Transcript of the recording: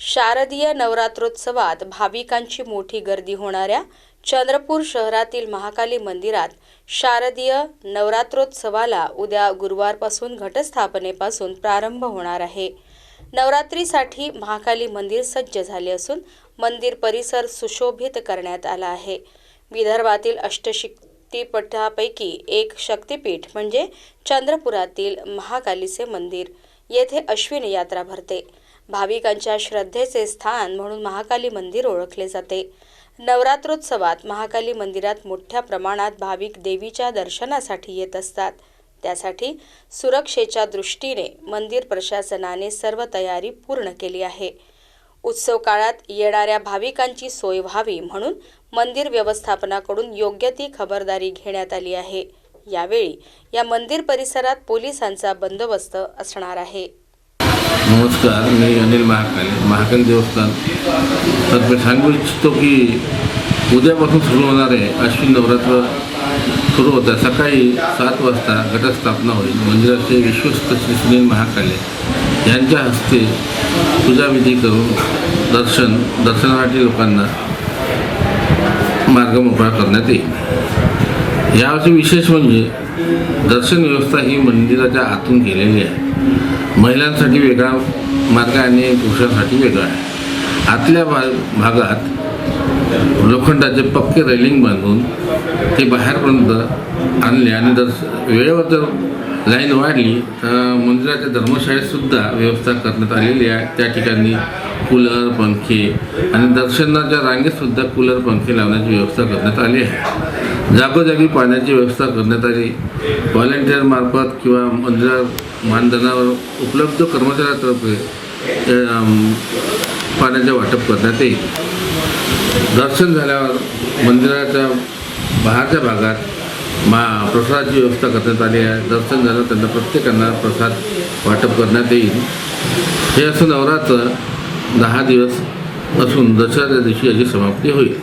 शारदीय नवरात्रोत्सवात भाविकांची मोठी गर्दी होणाऱ्या चंद्रपूर शहरातील महाकाली मंदिरात शारदीय नवरात्रोत्सवाला उद्या गुरुवारपासून घटस्थापनेपासून प्रारंभ होणार आहे. नवरात्रीसाठी महाकाली मंदिर सज्ज झाले असून मंदिर परिसर सुशोभित करण्यात आला आहे. विदर्भातील अष्टशक्तीपीठापैकी एक शक्तिपीठ म्हणजे चंद्रपुरातील महाकालीचे मंदिर. येथे अश्विनी यात्रा भरते. भाविकांच्या श्रद्धेचे स्थान म्हणून महाकाली मंदिर ओळखले जाते. नवरात्रोत्सवात महाकाली मंदिरात मोठ्या प्रमाणात भाविक देवीच्या दर्शनासाठी येत असतात. त्यासाठी सुरक्षेच्या दृष्टीने मंदिर प्रशासनाने सर्व तयारी पूर्ण केली आहे. उत्सव काळात येणाऱ्या भाविकांची सोय व्हावी म्हणून मंदिर व्यवस्थापनाकडून योग्य ती खबरदारी घेण्यात आली आहे. यावेळी या मंदिर परिसरात पोलिसांचा बंदोबस्त असणार आहे. नमस्कार मी अनिल महाकाले महाकाल देवस्थान. तर्फे सांगू इच्छितो की उद्यापासून सुरू होणारे अश्विन नवरात्र. सुरू होतं सकाळी सात वाजता घटस्थापना होईल. मंदिराचे विश्वस्त श्री सुनील महाकाले यांच्या हस्ते पूजाविधी करून दर्शन दर्शनासाठी लोकांना मार्ग मोकळा करण्यात येईल. यावर्षी विशेष म्हणजे दर्शन व्यवस्था ही मंदिराच्या आतून केलेली आहे. महिलांसाठी वेगळा मार्ग आणि पुरुषांसाठी वेगळा आहे. आतल्या भा भागात लोखंडाचे पक्के रेलिंग बांधून ते बाहेरपर्यंत आणले आणि दर्श वेळेवर जर लाईन वाढली तर मंदिराच्या धर्मशाळेतसुद्धा व्यवस्था करण्यात आलेली आहे. त्या ठिकाणी कूलर पंखे आणि दर्शनाच्या रांगेतसुद्धा कूलर पंखे लावण्याची व्यवस्था करण्यात आली आहे. जागोजागी पाण्याची व्यवस्था करण्यात आली. व्हॉलेंटिअरमार्फत किंवा मंदिरा मानधनावर उपलब्ध कर्मचाऱ्यातर्फे पाण्याचे वाटप करण्यात येईल. दर्शन झाल्यावर मंदिराच्या बाहेरच्या भागात मा प्रसादाची व्यवस्था करण्यात आली आहे. दर्शन झालं त्यांना प्रत्येकांना प्रसाद वाटप करण्यात येईल. हे असं नवरात्र दहा दिवस असून दसऱ्या दिवशी याची समाप्ती होईल.